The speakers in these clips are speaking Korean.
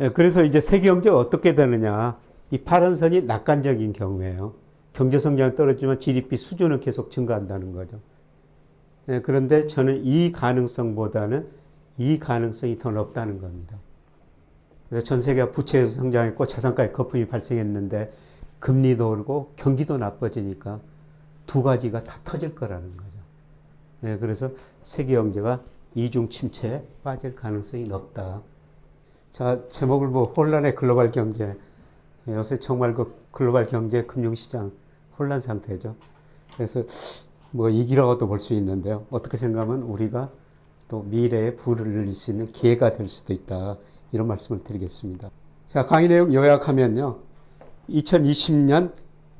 예, 그래서 이제 세계 경제가 어떻게 되느냐. 이 파란 선이 낙관적인 경우에요. 경제 성장이 떨어지면 GDP 수준은 계속 증가한다는 거죠. 예, 그런데 저는 이 가능성보다는 이 가능성이 더 높다는 겁니다. 그래서 전 세계가 부채 성장했고 자산가의 거품이 발생했는데 금리도 오르고 경기도 나빠지니까 두 가지가 다 터질 거라는 거죠. 예, 그래서 세계 경제가 이중 침체에 빠질 가능성이 높다. 자, 제목을 뭐 혼란의 글로벌 경제. 예, 요새 정말 그 글로벌 경제 금융시장 혼란 상태죠. 그래서 뭐 이기라고도 볼 수 있는데요. 어떻게 생각하면 우리가 또 미래에 부를 늘릴 수 있는 기회가 될 수도 있다. 이런 말씀을 드리겠습니다. 자, 강의 내용 요약하면요. 2020년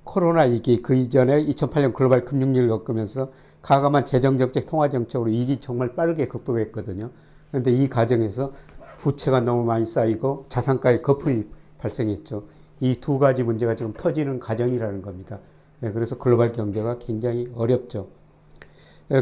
코로나 위기 그 이전에 2008년 글로벌 금융위기를 겪으면서 가감한 재정정책, 통화정책으로 위기 정말 빠르게 극복했거든요. 그런데 이 과정에서 부채가 너무 많이 쌓이고 자산가의 거품이 발생했죠. 이 두 가지 문제가 지금 터지는 과정이라는 겁니다. 예, 그래서 글로벌 경제가 굉장히 어렵죠.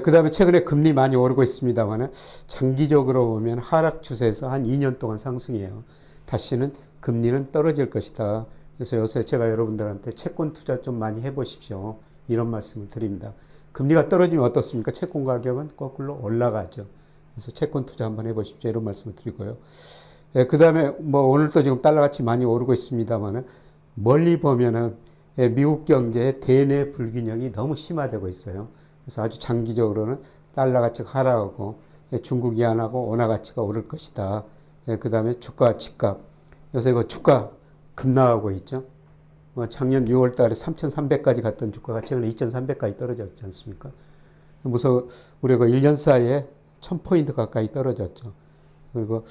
그 다음에 최근에 금리 많이 오르고 있습니다만 장기적으로 보면 하락 추세에서 한 2년 동안 상승해요. 다시는 금리는 떨어질 것이다. 그래서 요새 제가 여러분들한테 채권 투자 좀 많이 해보십시오. 이런 말씀을 드립니다. 금리가 떨어지면 어떻습니까? 채권 가격은 거꾸로 올라가죠. 그래서 채권 투자 한번 해보십시오. 이런 말씀을 드리고요. 예, 그 다음에 뭐 오늘도 지금 달러같이 많이 오르고 있습니다만은 멀리 보면은 예, 미국 경제의 대내 불균형이 너무 심화되고 있어요. 그래서 아주 장기적으로는 달러 가치가 하락하고 예, 중국 이 안 하고 원화 가치가 오를 것이다. 예, 그 다음에 주가, 집값. 요새 그 주가 급락하고 있죠. 뭐 작년 6월 달에 3,300까지 갔던 주가가 최근에 2,300까지 떨어졌지 않습니까? 무슨 우리가 1년 사이에 1,000포인트 가까이 떨어졌죠. 그리고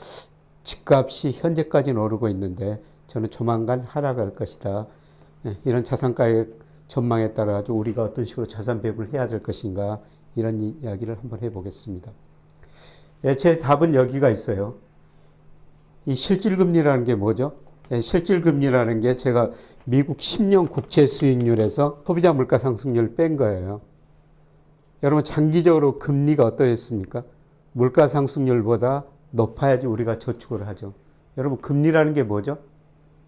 집값이 현재까지는 오르고 있는데 저는 조만간 하락할 것이다. 예, 이런 자산가의 전망에 따라 가지고 우리가 어떤 식으로 자산 배분을 해야 될 것인가 이런 이야기를 한번 해보겠습니다. 예, 제 답은 여기가 있어요. 이 실질금리라는 게 뭐죠? 예, 실질금리라는 게 제가 미국 10년 국채 수익률에서 소비자 물가 상승률 뺀 거예요. 여러분 장기적으로 금리가 어떠했습니까? 물가 상승률보다 높아야지 우리가 저축을 하죠. 여러분 금리라는 게 뭐죠?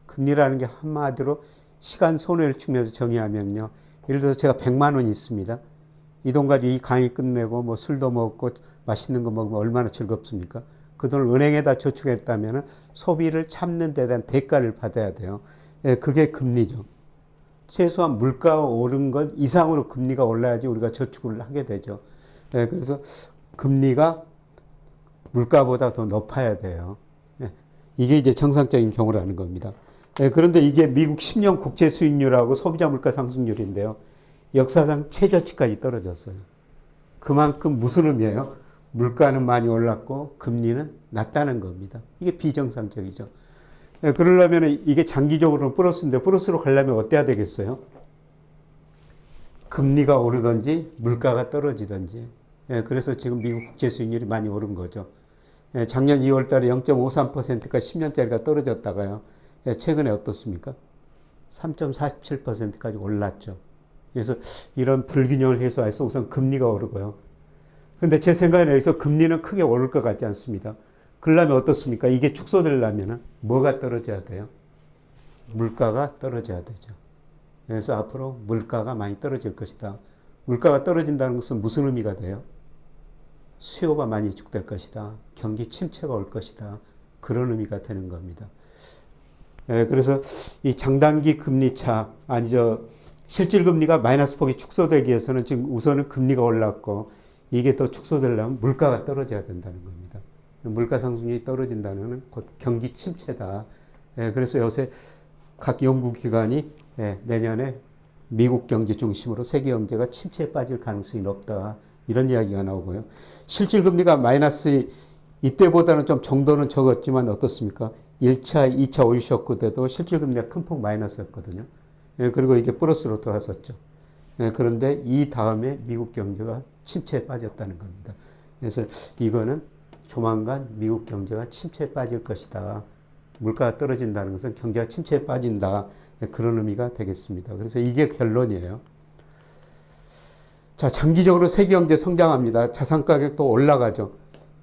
금리라는 게 한마디로 시간 손해를 측면에서 정의하면요. 예를 들어서 제가 100만 원이 있습니다. 이 돈 가지고 이 강의 끝내고 뭐 술도 먹고 맛있는 거 먹으면 얼마나 즐겁습니까? 그 돈을 은행에다 저축했다면 소비를 참는 데 대한 대가를 받아야 돼요. 예, 그게 금리죠. 최소한 물가가 오른 것 이상으로 금리가 올라야지 우리가 저축을 하게 되죠. 예, 그래서 금리가 물가보다 더 높아야 돼요. 예, 이게 이제 정상적인 경우라는 겁니다. 예, 그런데 이게 미국 10년 국채 수익률하고 소비자 물가 상승률인데요. 역사상 최저치까지 떨어졌어요. 그만큼 무슨 의미예요? 물가는 많이 올랐고 금리는 낮다는 겁니다. 이게 비정상적이죠. 예, 그러려면 이게 장기적으로 플러스인데 플러스로 가려면 어때야 되겠어요? 금리가 오르든지 물가가 떨어지든지. 예, 그래서 지금 미국 국채 수익률이 많이 오른 거죠. 예, 작년 2월 달에 0.53%가 10년짜리가 떨어졌다가요. 예, 최근에 어떻습니까? 3.47%까지 올랐죠. 그래서 이런 불균형을 해소해서 우선 금리가 오르고요. 근데 제 생각에는 여기서 금리는 크게 오를 것 같지 않습니다. 그러려면 어떻습니까? 이게 축소되려면 뭐가 떨어져야 돼요? 물가가 떨어져야 되죠. 그래서 앞으로 물가가 많이 떨어질 것이다. 물가가 떨어진다는 것은 무슨 의미가 돼요? 수요가 많이 축될 것이다. 경기 침체가 올 것이다. 그런 의미가 되는 겁니다. 예, 그래서 이 장단기 금리 차, 아니죠. 실질 금리가 마이너스 폭이 축소되기 위해서는 지금 우선은 금리가 올랐고 이게 더 축소되려면 물가가 떨어져야 된다는 겁니다. 물가 상승률이 떨어진다는 곧 경기 침체다. 예, 그래서 요새 각 연구기관이 예, 내년에 미국 경제 중심으로 세계 경제가 침체에 빠질 가능성이 높다. 이런 이야기가 나오고요. 실질 금리가 마이너스 이때보다는 좀 정도는 적었지만 어떻습니까? 1차, 2차 오일 쇼크 때도 실질 금리가 큰 폭 마이너스였거든요. 예, 그리고 이게 플러스로 돌아섰죠. 예, 그런데 이 다음에 미국 경제가 침체에 빠졌다는 겁니다. 그래서 이거는 조만간 미국 경제가 침체에 빠질 것이다. 물가가 떨어진다는 것은 경제가 침체에 빠진다. 예, 그런 의미가 되겠습니다. 그래서 이게 결론이에요. 자, 장기적으로 세계 경제 성장합니다. 자산 가격도 올라가죠.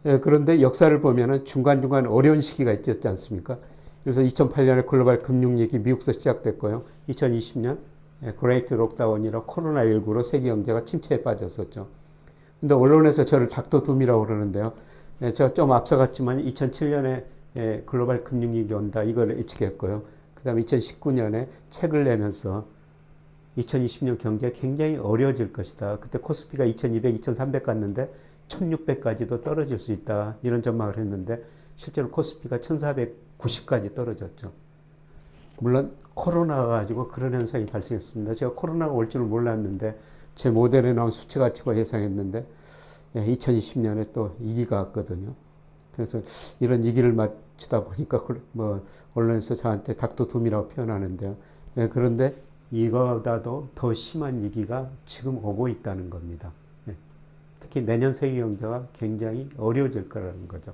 예, 그런데 역사를 보면은 중간중간 어려운 시기가 있지 않습니까? 그래서 2008년에 글로벌 금융위기 미국에서 시작됐고요. 2020년 예, 그레이트 록다운이라 코로나19로 세계 경제가 침체에 빠졌었죠. 근데 언론에서 저를 닥터둠이라고 그러는데요. 예, 제가 좀 앞서갔지만 2007년에 예, 글로벌 금융위기 온다 이걸 예측했고요. 그 다음에 2019년에 책을 내면서 2020년 경제 굉장히 어려워질 것이다. 그때 코스피가 2200, 2300 갔는데 1600까지도 떨어질 수 있다. 이런 전망을 했는데 실제로 코스피가 1490까지 떨어졌죠. 물론 코로나가 가지고 그런 현상이 발생했습니다. 제가 코로나가 올 줄은 몰랐는데 제 모델에 나온 수치 가치가 예상했는데 2020년에 또 위기가 왔거든요. 그래서 이런 위기를 맞추다 보니까 그- 뭐 언론에서 저한테 닥터 둠이라고 표현하는데요. 예, 그런데 이거보다도 더 심한 위기가 지금 오고 있다는 겁니다. 예. 특히 내년 세계 경제가 굉장히 어려워질 거라는 거죠.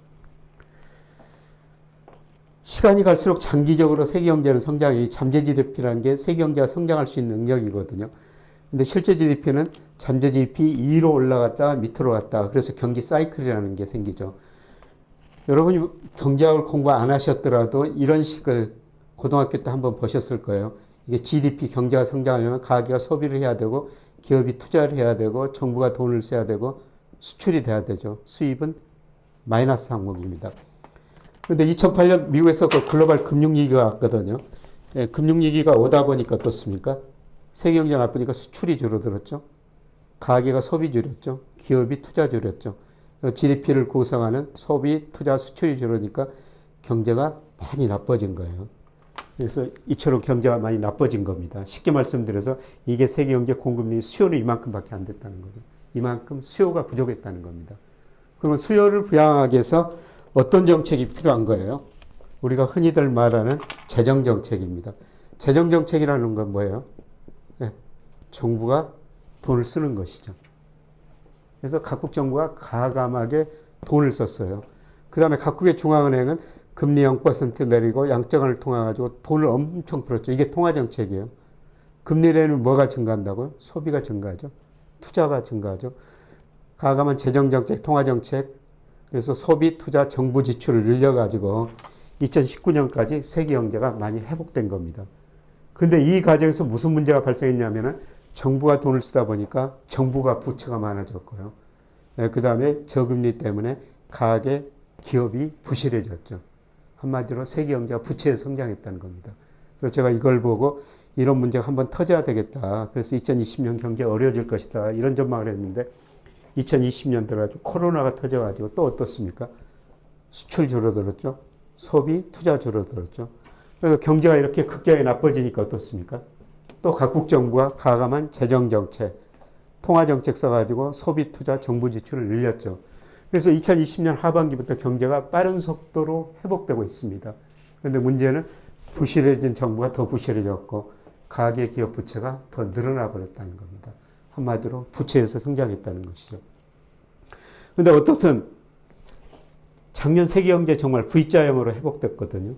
시간이 갈수록 장기적으로 세계 경제는 성장이 잠재 GDP라는 게 세계 경제가 성장할 수 있는 능력이거든요. 근데 실제 GDP는 잠재 GDP 2로 올라갔다가 밑으로 갔다가 그래서 경기 사이클이라는 게 생기죠. 여러분이 경제학을 공부 안 하셨더라도 이런 식을 고등학교 때 한번 보셨을 거예요. 이게 GDP 경제가 성장하려면 가계가 소비를 해야 되고 기업이 투자를 해야 되고 정부가 돈을 써야 되고 수출이 돼야 되죠. 수입은 마이너스 항목입니다. 근데 2008년 미국에서 그 글로벌 금융위기가 왔거든요. 예, 금융위기가 오다 보니까 어떻습니까? 세계 경제 나쁘니까 수출이 줄어들었죠. 가계가 소비 줄였죠. 기업이 투자 줄였죠. GDP를 구성하는 소비, 투자, 수출이 줄으니까 경제가 많이 나빠진 거예요. 그래서 이처럼 경제가 많이 나빠진 겁니다. 쉽게 말씀드려서 이게 세계 경제 공급률이 수요는 이만큼밖에 안 됐다는 거죠. 이만큼 수요가 부족했다는 겁니다. 그러면 수요를 부양하기 위해서 어떤 정책이 필요한 거예요? 우리가 흔히들 말하는 재정 정책입니다. 재정 정책이라는 건 뭐예요? 네, 정부가 돈을 쓰는 것이죠. 그래서 각국 정부가 가감하게 돈을 썼어요. 그 다음에 각국의 중앙은행은 금리 0% 내리고 양적완을 통해 가지고 돈을 엄청 풀었죠. 이게 통화 정책이에요. 금리 내리면 뭐가 증가한다고요? 소비가 증가하죠. 투자가 증가하죠. 가감한 재정 정책, 통화 정책, 그래서 소비, 투자, 정부 지출을 늘려 가지고 2019년까지 세계 경제가 많이 회복된 겁니다. 근데 이 과정에서 무슨 문제가 발생했냐면은 정부가 돈을 쓰다 보니까 정부가 부채가 많아졌고요. 그 다음에 저금리 때문에 가계 기업이 부실해졌죠. 한마디로 세계 경제가 부채에 성장했다는 겁니다. 그래서 제가 이걸 보고 이런 문제가 한번 터져야 되겠다. 그래서 2020년 경제 어려워질 것이다. 이런 전망을 했는데 2020년 들어가지고 코로나가 터져가지고 또 어떻습니까? 수출 줄어들었죠. 소비, 투자 줄어들었죠. 그래서 경제가 이렇게 극경에 나빠지니까 어떻습니까? 또 각국 정부가 가감한 재정 정책, 통화 정책 써가지고 소비, 투자, 정부 지출을 늘렸죠. 그래서 2020년 하반기부터 경제가 빠른 속도로 회복되고 있습니다. 그런데 문제는 부실해진 정부가 더 부실해졌고 가계 기업 부채가 더 늘어나 버렸다는 겁니다. 한마디로 부채에서 성장했다는 것이죠. 근데 어떻든 작년 세계 경제 정말 V자형으로 회복됐거든요.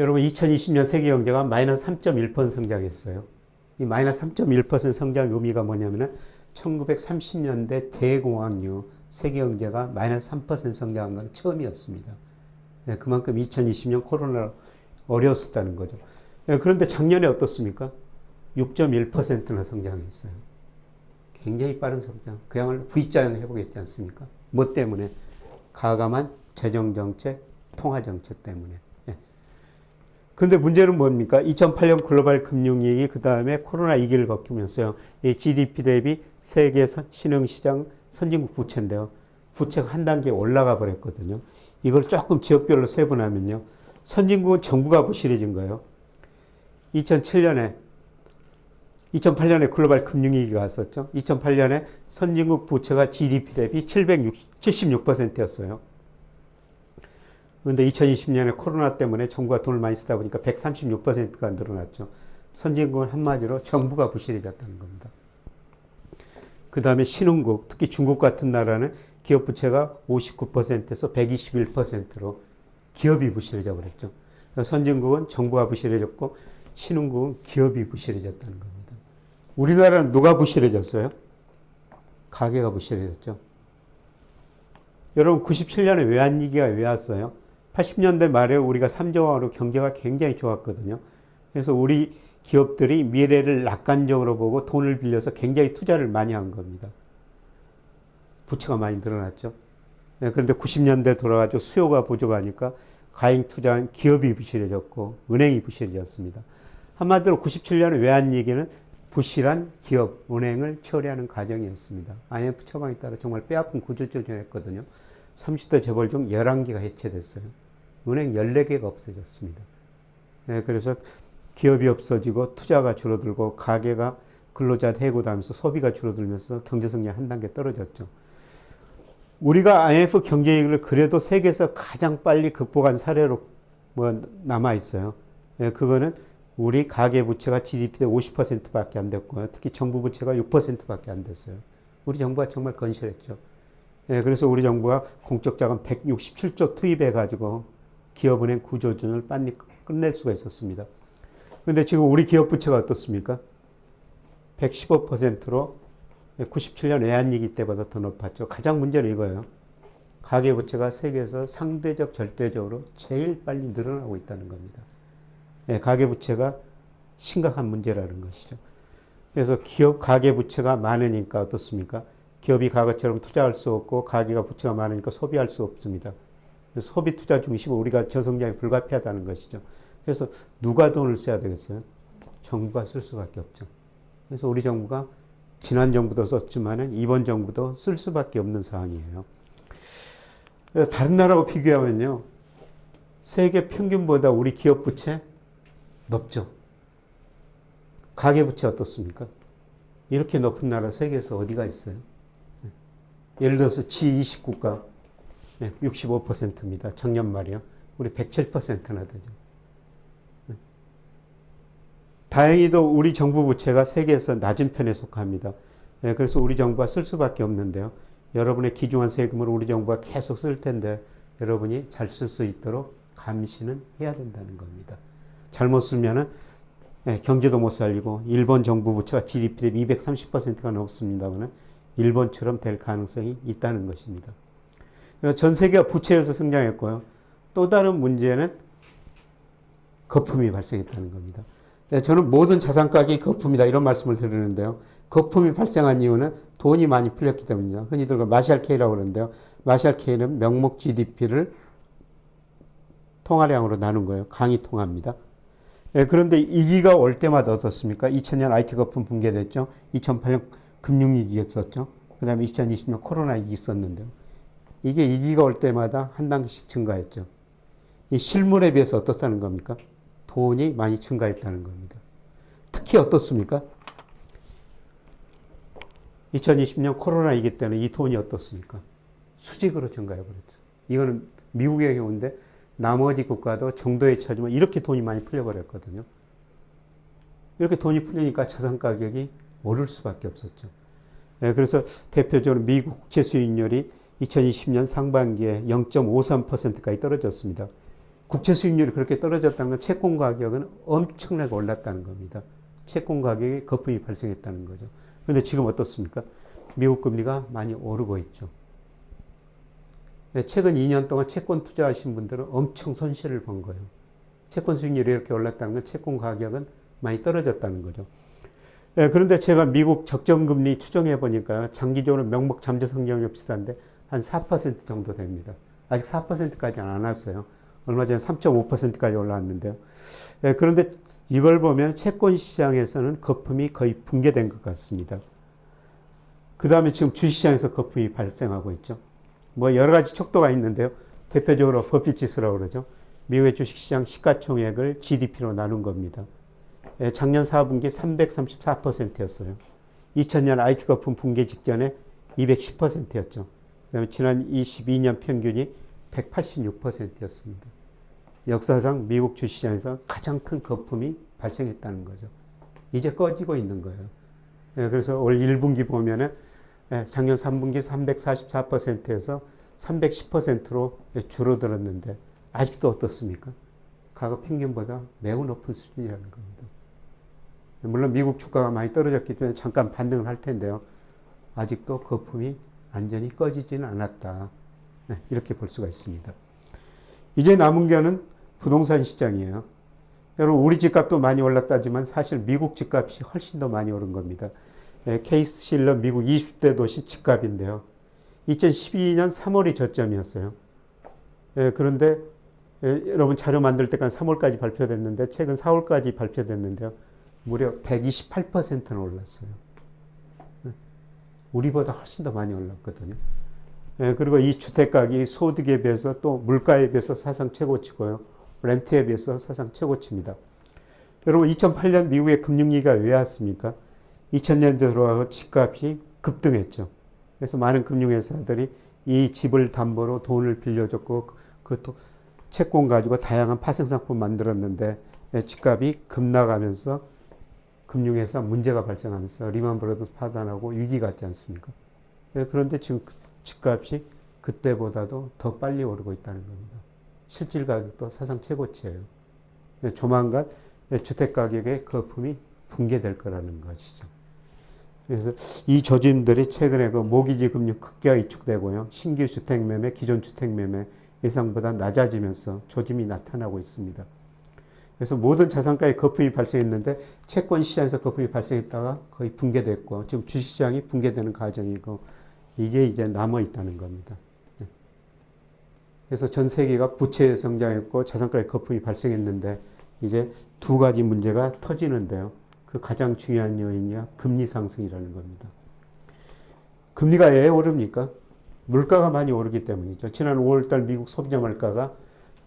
여러분 2020년 세계 경제가 마이너스 3.1% 성장했어요. 이 마이너스 3.1% 성장 의미가 뭐냐면은 1930년대 대공황 이후 세계 경제가 마이너스 3% 성장한 건 처음이었습니다. 네, 그만큼 2020년 코로나 어려웠었다는 거죠. 네, 그런데 작년에 어떻습니까? 6.1%나 성장했어요. 굉장히 빠른 성장. 그야말로 V자형 회복했지 않습니까? 뭐 때문에? 가감한 재정정책, 통화정책 때문에. 예. 근데 문제는 뭡니까? 2008년 글로벌 금융위기, 그 다음에 코로나 위기를 겪으면서요. 이 GDP 대비 세계 선- 신흥시장 선진국 부채인데요. 부채가 한 단계 올라가 버렸거든요. 이걸 조금 지역별로 세분하면요. 선진국은 정부가 부실해진 거예요. 2007년에 2008년에 글로벌 금융위기가 왔었죠. 2008년에 선진국 부채가 GDP 대비 776%였어요. 그런데 2020년에 코로나 때문에 정부가 돈을 많이 쓰다 보니까 136%가 늘어났죠. 선진국은 한마디로 정부가 부실해졌다는 겁니다. 그 다음에 신흥국, 특히 중국 같은 나라는 기업 부채가 59%에서 121%로 기업이 부실해져 버렸죠. 선진국은 정부가 부실해졌고 신흥국은 기업이 부실해졌다는 겁니다. 우리나라는 누가 부실해졌어요? 가게가 부실해졌죠. 여러분 97년에 외환위기가 왜 왔어요? 80년대 말에 우리가 3조 원으로 경제가 굉장히 좋았거든요. 그래서 우리 기업들이 미래를 낙관적으로 보고 돈을 빌려서 굉장히 투자를 많이 한 겁니다. 부채가 많이 늘어났죠. 네, 그런데 90년대 돌아가지고 수요가 부족하니까 가행 투자한 기업이 부실해졌고 은행이 부실해졌습니다. 한마디로 97년에 외환 위기는 부실한 기업, 은행을 처리하는 과정이었습니다. IMF 처방에 따라 정말 뼈아픈 구조조정했거든요. 30대 재벌 중 11개가 해체됐어요. 은행 14개가 없어졌습니다. 네, 그래서 기업이 없어지고 투자가 줄어들고 가게가 근로자 해고당하면서 소비가 줄어들면서 경제 성장이 한 단계 떨어졌죠. 우리가 IMF 경제 위기를 그래도 세계에서 가장 빨리 극복한 사례로 뭐 남아 있어요. 예, 그거는 우리 가계 부채가 GDP 대 50%밖에 안 됐고요. 특히 정부 부채가 6%밖에 안 됐어요. 우리 정부가 정말 건실했죠. 예, 그래서 우리 정부가 공적 자금 167조 투입해 가지고 기업은행 구조조정을 빨리 끝낼 수가 있었습니다. 근데 지금 우리 기업 부채가 어떻습니까? 115%로 97년 외환위기 때보다 더 높았죠. 가장 문제는 이거예요. 가계부채가 세계에서 상대적 절대적으로 제일 빨리 늘어나고 있다는 겁니다. 네, 가계부채가 심각한 문제라는 것이죠. 그래서 기업 가계부채가 많으니까 어떻습니까? 기업이 과거처럼 투자할 수 없고 가계가 부채가 많으니까 소비할 수 없습니다. 소비 투자 중심으로 우리가 저성장이 불가피하다는 것이죠. 그래서 누가 돈을 써야 되겠어요? 정부가 쓸 수밖에 없죠. 그래서 우리 정부가 지난 정부도 썼지만은 이번 정부도 쓸 수밖에 없는 상황이에요. 다른 나라하고 비교하면요. 세계 평균보다 우리 기업 부채 높죠. 가계 부채 어떻습니까? 이렇게 높은 나라 세계에서 어디가 있어요? 예를 들어서 G20 국가 65%입니다. 작년 말이요. 우리 107%나 되죠. 다행히도 우리 정부 부채가 세계에서 낮은 편에 속합니다. 예, 그래서 우리 정부가 쓸 수밖에 없는데요. 여러분의 기중한 세금을 우리 정부가 계속 쓸 텐데 여러분이 잘 쓸 수 있도록 감시는 해야 된다는 겁니다. 잘못 쓰면은 예, 경제도 못 살리고 일본 정부 부채가 GDP 대비 230%가 넘습니다만은 일본처럼 될 가능성이 있다는 것입니다. 전 세계가 부채에서 성장했고요. 또 다른 문제는 거품이 발생했다는 겁니다. 네, 저는 모든 자산 가격이 거품이다 이런 말씀을 드리는데요. 거품이 발생한 이유는 돈이 많이 풀렸기 때문이죠. 흔히들 마샬 K라고 그러는데요. 마샬 K는 명목 GDP를 통화량으로 나눈 거예요. 강의 통화입니다. 네, 그런데 이기가 올 때마다 어떻습니까? 2000년 IT 거품 붕괴됐죠. 2008년 금융위기 있었죠. 그 다음에 2020년 코로나 위기 있었는데요. 이게 이기가 올 때마다 한 단계씩 증가했죠. 이 실물에 비해서 어떻다는 겁니까? 돈이 많이 증가했다는 겁니다. 특히 어떻습니까? 2020년 코로나 이기 때문에 이 돈이 어떻습니까? 수직으로 증가해 버렸죠. 이거는 미국의 경우인데 나머지 국가도 정도에 처지면 이렇게 돈이 많이 풀려 버렸거든요. 이렇게 돈이 풀리니까 자산 가격이 오를 수밖에 없었죠. 네, 그래서 대표적으로 미국 국채 수익률이 2020년 상반기에 0.53%까지 떨어졌습니다. 국채 수익률이 그렇게 떨어졌다는 건 채권 가격은 엄청나게 올랐다는 겁니다. 채권 가격에 거품이 발생했다는 거죠. 그런데 지금 어떻습니까? 미국 금리가 많이 오르고 있죠. 네, 최근 2년 동안 채권 투자하신 분들은 엄청 손실을 본 거예요. 채권 수익률이 이렇게 올랐다는 건 채권 가격은 많이 떨어졌다는 거죠. 네, 그런데 제가 미국 적정금리 추정해 보니까 장기적으로 명목 잠재 성장률 비슷한데 한 4% 정도 됩니다. 아직 4%까지는 안 왔어요. 얼마 전에 3.5%까지 올라왔는데요. 예, 그런데 이걸 보면 채권 시장에서는 거품이 거의 붕괴된 것 같습니다. 그 다음에 지금 주시장에서 거품이 발생하고 있죠. 뭐 여러 가지 척도가 있는데요. 대표적으로 버핏 지수라고 그러죠. 미국의 주식시장 시가총액을 GDP로 나눈 겁니다. 예, 작년 4분기 334%였어요. 2000년 IT 거품 붕괴 직전에 210%였죠. 그다음에 지난 22년 평균이 186%였습니다. 역사상 미국 주시장에서 가장 큰 거품이 발생했다는 거죠. 이제 꺼지고 있는 거예요. 예, 그래서 올 1분기 보면은 예, 작년 3분기 344%에서 310%로 줄어들었는데 아직도 어떻습니까? 과거 평균보다 매우 높은 수준이라는 겁니다. 물론 미국 주가가 많이 떨어졌기 때문에 잠깐 반등을 할 텐데요. 아직도 거품이 완전히 꺼지지는 않았다. 네, 이렇게 볼 수가 있습니다. 이제 남은 게는 부동산 시장이에요. 여러분 우리 집값도 많이 올랐다지만 사실 미국 집값이 훨씬 더 많이 오른 겁니다. 예, 케이스 실러 미국 20대 도시 집값인데요. 2012년 3월이 저점이었어요. 예, 그런데 예, 여러분 자료 만들 때까지 3월까지 발표됐는데 최근 4월까지 발표됐는데요. 무려 128%는 올랐어요. 예, 우리보다 훨씬 더 많이 올랐거든요. 예, 그리고 이 주택가격이 소득에 비해서 또 물가에 비해서 사상 최고치고요. 렌트에 비해서 사상 최고치입니다. 여러분 2008년 미국의 금융위기가 왜 왔습니까? 2000년 들어와서 집값이 급등했죠. 그래서 많은 금융회사들이 이 집을 담보로 돈을 빌려줬고 그또 채권 가지고 다양한 파생상품 만들었는데 예, 집값이 급나가면서 금융회사 문제가 발생하면서 리만 브라더스 파산하고 위기가 왔지 않습니까? 예, 그런데 지금 그 집값이 그때보다도 더 빨리 오르고 있다는 겁니다. 실질 가격도 사상 최고치예요. 예, 조만간 예, 주택 가격의 거품이 붕괴될 거라는 것이죠. 그래서 이 조짐들이 최근에 그 모기지 금융 극기가 위축되고요. 신규 주택 매매, 기존 주택 매매 예상보다 낮아지면서 조짐이 나타나고 있습니다. 그래서 모든 자산가에 거품이 발생했는데 채권 시장에서 거품이 발생했다가 거의 붕괴됐고 지금 주식시장이 붕괴되는 과정이고 이게 이제 남아 있다는 겁니다. 네. 그래서 전 세계가 부채 성장했고 자산가에 거품이 발생했는데 이제 두 가지 문제가 터지는데요. 그 가장 중요한 요인이 금리 상승이라는 겁니다. 금리가 왜 오릅니까? 물가가 많이 오르기 때문이죠. 지난 5월달 미국 소비자 물가가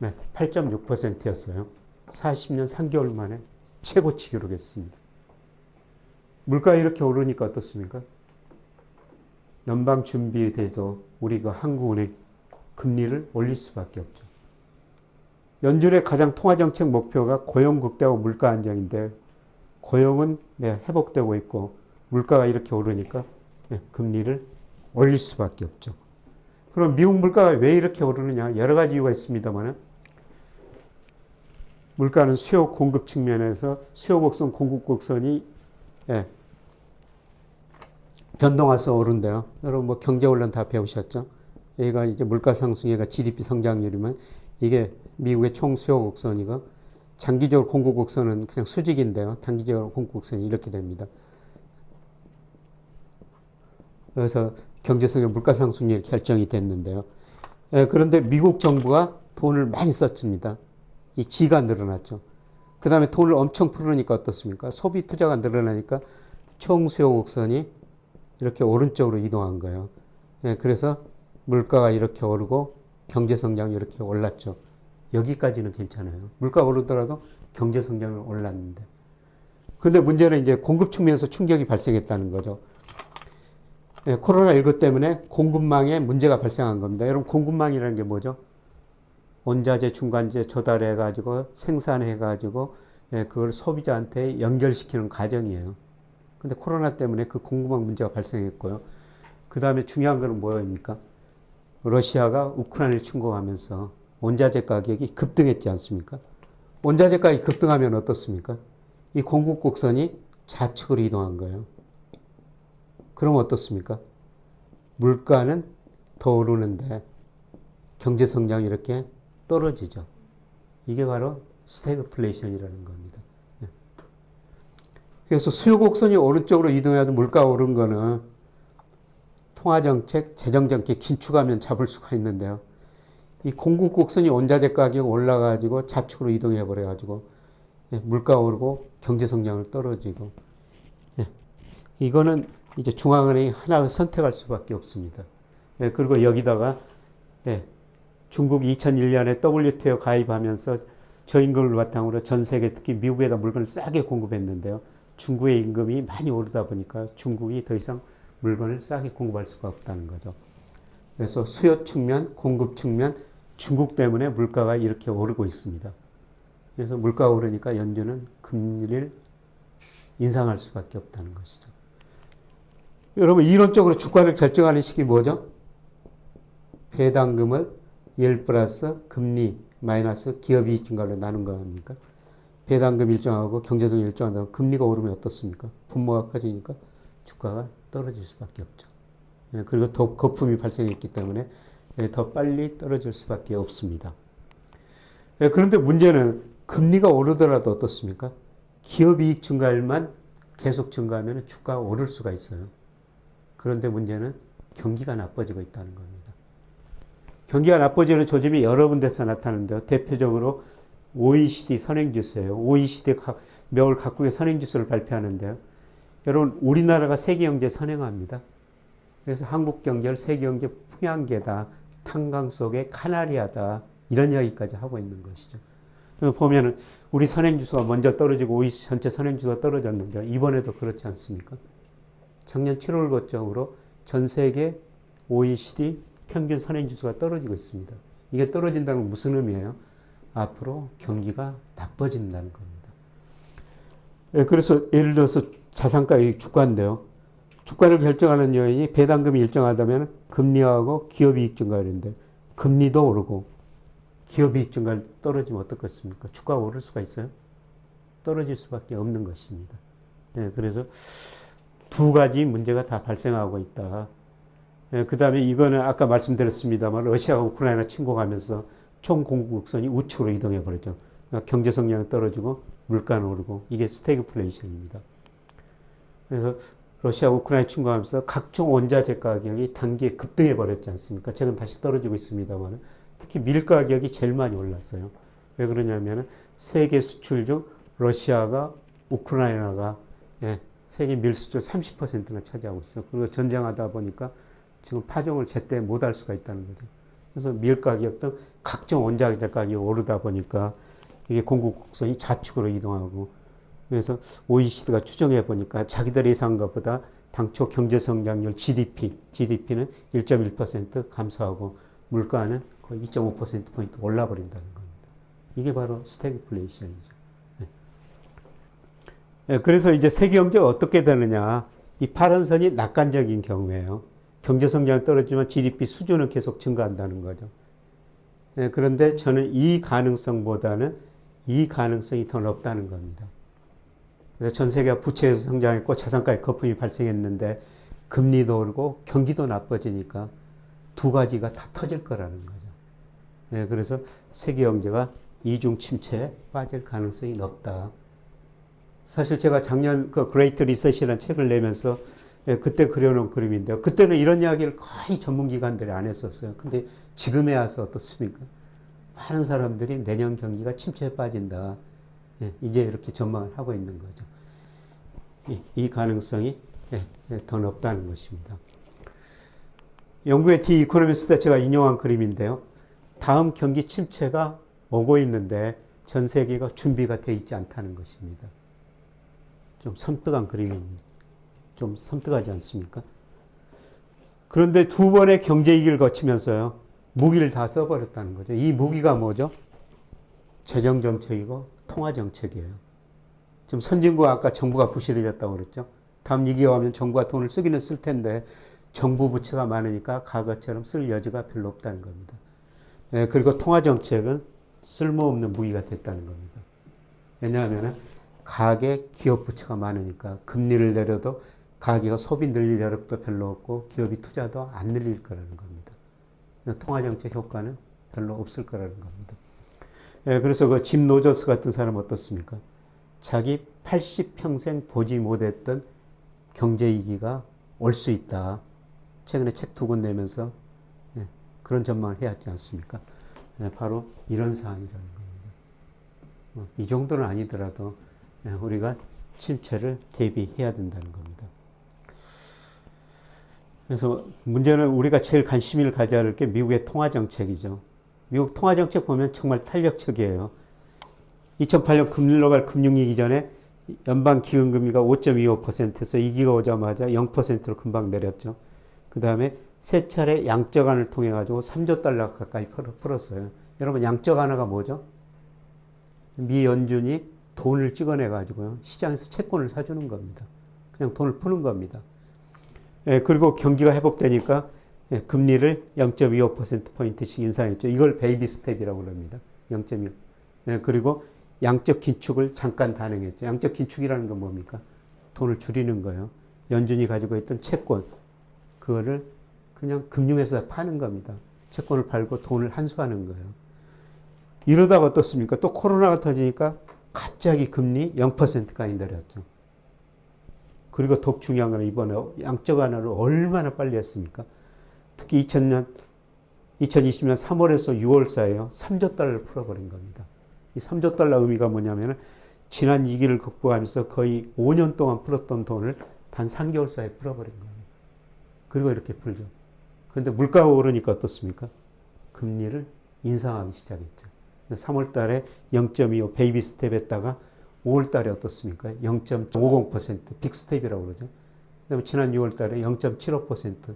8.6%였어요. 40년 3개월 만에 최고치 기록했습니다. 물가 이렇게 오르니까 어떻습니까? 연방준비제도 우리 그 한국은행 금리를 올릴 수밖에 없죠. 연준의 가장 통화정책 목표가 고용 극대화 물가 안정인데 고용은 네, 회복되고 있고 물가가 이렇게 오르니까 네, 금리를 올릴 수밖에 없죠. 그럼 미국 물가가 왜 이렇게 오르느냐? 여러 가지 이유가 있습니다만 물가는 수요 공급 측면에서 수요 곡선 공급 곡선이 예, 변동해서 오른대요. 여러분 뭐 경제 원론 다 배우셨죠? 여기가 이제 물가 상승회가 GDP 성장률이면 이게 미국의 총 수요 곡선이고 장기적으로 공급 곡선은 그냥 수직인데요. 단기적으로 공급 곡선이 이렇게 됩니다. 그래서 경제성의 물가 상승률이 결정이 됐는데요. 예, 그런데 미국 정부가 돈을 많이 썼습니다. 이 지가 늘어났죠. 그 다음에 돈을 엄청 풀으니까 어떻습니까? 소비 투자가 늘어나니까 총 수요 곡선이 이렇게 오른쪽으로 이동한 거예요. 예, 그래서 물가가 이렇게 오르고 경제 성장이 이렇게 올랐죠. 여기까지는 괜찮아요. 물가 오르더라도 경제 성장은 올랐는데. 근데 문제는 이제 공급 측면에서 충격이 발생했다는 거죠. 예, 코로나19 때문에 공급망에 문제가 발생한 겁니다. 여러분, 공급망이라는 게 뭐죠? 원자재, 중간재 조달해가지고 생산해가지고 예, 그걸 소비자한테 연결시키는 과정이에요. 근데 코로나 때문에 그 공급망 문제가 발생했고요. 그 다음에 중요한 거는 뭐입니까? 러시아가 우크라이나를 침공하면서 원자재 가격이 급등했지 않습니까? 원자재 가격이 급등하면 어떻습니까? 이 공급 곡선이 좌측으로 이동한 거예요. 그럼 어떻습니까? 물가는 더 오르는데 경제 성장이 이렇게 떨어지죠. 이게 바로 스태그플레이션이라는 겁니다. 예. 그래서 수요 곡선이 오른쪽으로 이동해도 물가 오른 거는 통화정책, 재정정책 긴축하면 잡을 수가 있는데요. 이 공급 곡선이 원자재 가격 올라가지고 좌측으로 이동해 버려가지고 예, 물가 오르고 경제 성장을 떨어지고 예, 이거는 이제 중앙은행이 하나를 선택할 수밖에 없습니다. 예, 그리고 여기다가 예, 중국이 2001년에 WTO 가입하면서 저임금을 바탕으로 전 세계 특히 미국에다 물건을 싸게 공급했는데요. 중국의 임금이 많이 오르다 보니까 중국이 더 이상 물건을 싸게 공급할 수가 없다는 거죠. 그래서 수요 측면, 공급 측면, 중국 때문에 물가가 이렇게 오르고 있습니다. 그래서 물가가 오르니까 연준은 금리를 인상할 수밖에 없다는 것이죠. 여러분 이론적으로 주가를 결정하는 식이 뭐죠? 배당금을 1 플러스 금리 마이너스 기업이익 증가로 나눈 거니까 배당금 일정하고 경제성 일정하다 금리가 오르면 어떻습니까? 분모가 커지니까 주가가 떨어질 수밖에 없죠. 예, 그리고 더 거품이 발생했기 때문에 예, 더 빨리 떨어질 수밖에 없습니다. 예, 그런데 문제는 금리가 오르더라도 어떻습니까? 기업 이익 증가율만 계속 증가하면 주가가 오를 수가 있어요. 그런데 문제는 경기가 나빠지고 있다는 겁니다. 경기가 나빠지는 조짐이 여러 군데서 나타나는데요. 대표적으로 OECD 선행지수예요. OECD 각, 매월 각국의 선행지수를 발표하는데요. 여러분, 우리나라가 세계 경제 선행합니다. 그래서 한국 경제를 세계 경제 풍향계다, 탄광 속의 카나리아다, 이런 이야기까지 하고 있는 것이죠. 보면은 우리 선행지수가 먼저 떨어지고 OECD 전체 선행지수가 떨어졌는데 이번에도 그렇지 않습니까? 작년 7월 거점으로 전 세계 OECD 평균 선행지수가 떨어지고 있습니다. 이게 떨어진다는 건 무슨 의미예요? 앞으로 경기가 나빠진다는 겁니다. 예, 그래서 예를 들어서 자산가의 주가인데요. 주가를 결정하는 요인이 배당금이 일정하다면 금리하고 기업이익 증가율인데 금리도 오르고 기업이익 증가율 떨어지면 어떻겠습니까? 주가가 오를 수가 있어요? 떨어질 수밖에 없는 것입니다. 예, 그래서 두 가지 문제가 다 발생하고 있다. 예, 그 다음에 이거는 아까 말씀드렸습니다만 러시아가 우크라이나 침공하면서 총 공급선이 우측으로 이동해 버렸죠. 그러니까 경제 성장이 떨어지고 물가는 오르고 이게 스태그플레이션입니다. 그래서 러시아 우크라이나 침공하면서 각종 원자재 가격이 단기에 급등해 버렸지 않습니까? 최근 다시 떨어지고 있습니다만 특히 밀 가격이 제일 많이 올랐어요. 왜 그러냐면 세계 수출 중 러시아가 우크라이나가 예, 세계 밀 수출 30%나 차지하고 있어요. 그리고 전쟁하다 보니까 지금 파종을 제때 못 할 수가 있다는 거죠. 그래서 밀 가격 등 각종 원자재 가격이 오르다 보니까 이게 공급 곡선이 좌측으로 이동하고 그래서 OECD가 추정해 보니까 자기들이 예상한 것보다 당초 경제 성장률 GDP, GDP는 1.1% 감소하고 물가는 거의 2.5%포인트 올라 버린다는 겁니다. 이게 바로 스태그플레이션이죠. 네. 네, 그래서 이제 세계 경제가 어떻게 되느냐. 이 파란 선이 낙관적인 경우에요. 경제 성장이 떨어지면 GDP 수준은 계속 증가한다는 거죠. 네, 그런데 저는 이 가능성보다는 이 가능성이 더 높다는 겁니다. 그래서 전 세계가 부채 성장했고 자산가의 거품이 발생했는데 금리도 오르고 경기도 나빠지니까 두 가지가 다 터질 거라는 거죠. 네, 그래서 세계 경제가 이중 침체에 빠질 가능성이 높다. 사실 제가 작년 그 그레이트 리셋이라는 책을 내면서 예, 그때 그려놓은 그림인데요. 그때는 이런 이야기를 거의 전문기관들이 안 했었어요. 근데 지금에 와서 어떻습니까? 많은 사람들이 내년 경기가 침체에 빠진다. 예, 이제 이렇게 전망을 하고 있는 거죠. 이, 이 가능성이 예, 예, 더 높다는 것입니다. 영국의 디 이코노미스트 제가 인용한 그림인데요. 다음 경기 침체가 오고 있는데 전 세계가 준비가 돼 있지 않다는 것입니다. 좀 섬뜩한 그림입니다. 좀 섬뜩하지 않습니까? 그런데 두 번의 경제 위기를 거치면서요, 무기를 다 써버렸다는 거죠. 이 무기가 뭐죠? 재정 정책이고 통화 정책이에요. 좀 선진국 아까 정부가 부실해졌다고 그랬죠. 다음 위기가 오면 정부가 돈을 쓰기는 쓸 텐데 정부 부채가 많으니까 과거처럼 쓸 여지가 별로 없다는 겁니다. 예, 그리고 통화 정책은 쓸모없는 무기가 됐다는 겁니다. 왜냐하면 가계 기업 부채가 많으니까 금리를 내려도 가계가 소비 늘릴 여력도 별로 없고 기업이 투자도 안 늘릴 거라는 겁니다. 통화 정책 효과는 별로 없을 거라는 겁니다. 예, 그래서 그 짐 노저스 같은 사람 어떻습니까? 자기 80평생 보지 못했던 경제 위기가 올 수 있다. 최근에 책 두 권 내면서 예, 그런 전망을 해왔지 않습니까? 예, 바로 이런 상황이라는 겁니다. 어, 이 정도는 아니더라도 예, 우리가 침체를 대비해야 된다는 겁니다. 그래서 문제는 우리가 제일 관심을 가져야 할 게 미국의 통화 정책이죠. 미국 통화 정책 보면 정말 탄력적이에요. 2008년 글로벌 금융위기 전에 연방 기금금리가 5.25%에서 위기가 오자마자 0%로 금방 내렸죠. 그 다음에 세 차례 양적 완을 통해 가지고 3조 달러 가까이 풀었어요. 여러분 양적 완화가 뭐죠? 미 연준이 돈을 찍어내 가지고요 시장에서 채권을 사주는 겁니다. 그냥 돈을 푸는 겁니다. 예, 그리고 경기가 회복되니까 예, 금리를 0.25%포인트씩 인상했죠. 이걸 베이비 스텝이라고 합니다. 0.25. 예, 그리고 양적 긴축을 잠깐 단행했죠. 양적 긴축이라는 건 뭡니까? 돈을 줄이는 거예요. 연준이 가지고 있던 채권, 그거를 그냥 금융회사에 파는 겁니다. 채권을 팔고 돈을 환수하는 거예요. 이러다가 어떻습니까? 또 코로나가 터지니까 갑자기 금리 0%까지 내렸죠. 그리고 더욱 중요한 건 이번에 양적 완화를 얼마나 빨리 했습니까? 특히 2000년, 2020년 3월에서 6월 사이에요. 3조 달러를 풀어버린 겁니다. 이 3조 달러 의미가 뭐냐면은 지난 위기를 극복하면서 거의 5년 동안 풀었던 돈을 단 3개월 사이에 풀어버린 거예요. 그리고 이렇게 풀죠. 그런데 물가가 오르니까 어떻습니까? 금리를 인상하기 시작했죠. 3월 달에 0.25 베이비 스텝 했다가 5월 달에 어떻습니까? 0.50% 빅스텝이라고 그러죠. 그다음에 지난 6월 달에 0.75%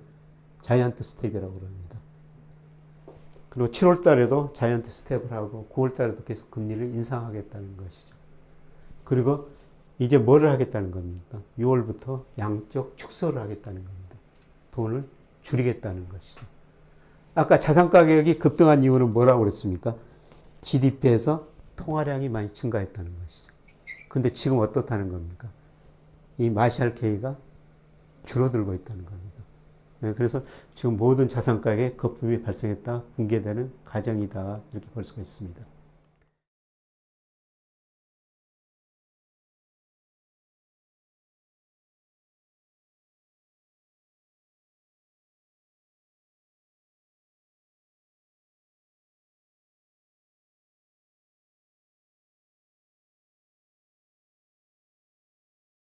자이언트 스텝이라고 그럽니다. 그리고 7월 달에도 자이언트 스텝을 하고 9월 달에도 계속 금리를 인상하겠다는 것이죠. 그리고 이제 뭐를 하겠다는 겁니까? 6월부터 양적 축소를 하겠다는 겁니다. 돈을 줄이겠다는 것이죠. 아까 자산 가격이 급등한 이유는 뭐라고 그랬습니까? GDP에서 통화량이 많이 증가했다는 것이죠. 근데 지금 어떻다는 겁니까? 이 마샬 K가 줄어들고 있다는 겁니다. 네, 그래서 지금 모든 자산 가격에 거품이 발생했다, 붕괴되는 과정이다 이렇게 볼 수가 있습니다.